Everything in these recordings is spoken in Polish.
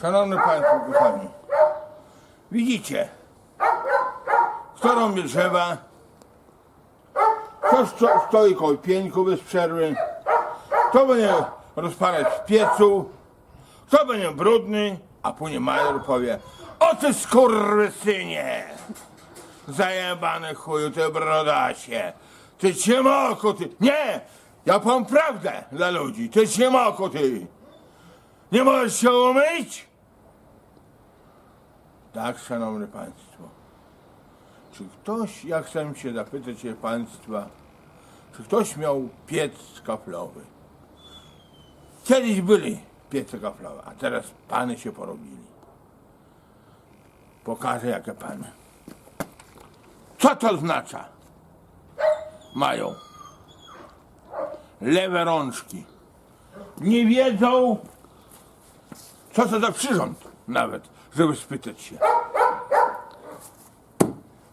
Szanowny Państwo, kochani, widzicie, kto rąbie drzewa, kto sto, stoi koło pieńku bez przerwy, kto będzie rozpalać w piecu, kto będzie brudny, a później major powie, o ty skurwysynie, zajebany chuju, ty brodasie, ty ciemoku, ty, nie, ja powiem prawdę dla ludzi, ty ciemoku, ty. Nie możesz się umyć? Tak, szanowni państwo. Czy ktoś, ja chcę się zapytać państwa, czy ktoś miał piec kaflowy? Kiedyś byli piece kaflowe, a teraz pany się porobili. Pokażę jakie pany. Co to oznacza? Mają lewe rączki. Nie wiedzą, co to za przyrząd nawet, żeby spytać się.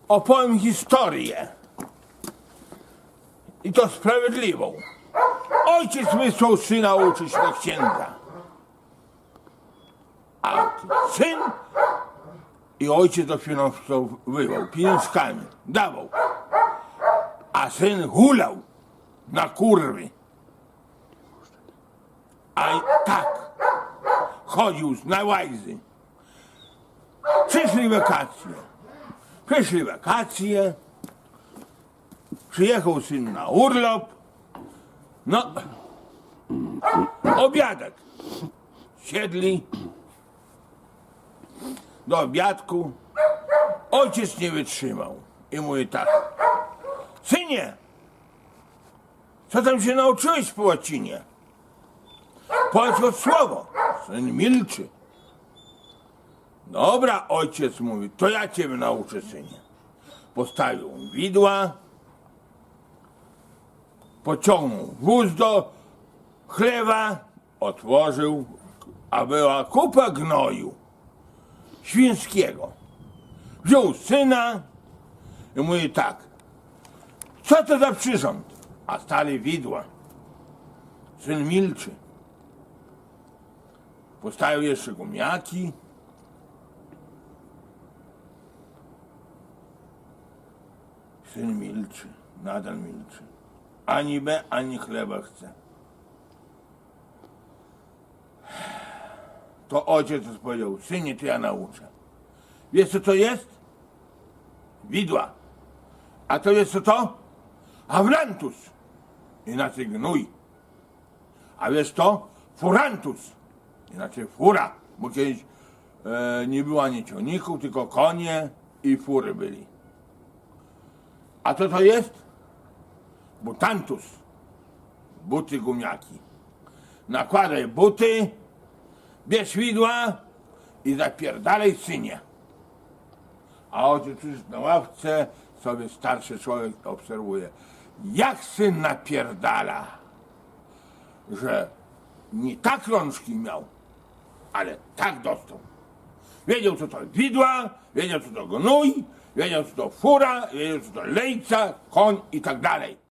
Opowiem historię. I to sprawiedliwą. Ojciec wysłał syna uczyć do księdza. A syn i ojciec dofinansowywał pieniążkami, dawał. A syn hulał na kurwy. A tak chodził na łajzy. Przyszli wakacje. Przyszli wakacje. Przyjechał syn na urlop. No, obiadek. Siedli do obiadku. Ojciec nie wytrzymał i mówi tak. Synie, co tam się nauczyłeś po łacinie? Powiedz słowo. Syn milczy. Dobra, ojciec mówi, to ja ciebie nauczę, synie. Postawił widła, pociągnął wóz do chlewa, otworzył, a była kupa gnoju świńskiego. Wziął syna i mówi tak, co to za przyrząd? A stali widła. Syn milczy. Postawił jeszcze gumiaki. Syn milczy, nadal milczy. Ani B, ani chleba chce. To ojciec powiedział, synie, to ja nauczę. Wiesz co to jest? Widła. A to jest co to? Avrantus. Inaczej gnój. A wiesz to? Furantus. Inaczej fura. Bo kiedyś e, nie było ani ciągników, tylko konie i fury byli. A co to jest? Butantus. Buty gumiaki. Nakładaj buty, bierz widła i zapierdalaj synie. A już na ławce sobie starszy człowiek obserwuje. Jak syn napierdala, że nie tak rączki miał, ale tak dostał. Wiedział, co to widła, wiedział, co to gnój, wiedział, co to fura, wiedział, co to lejca, koń i tak dalej.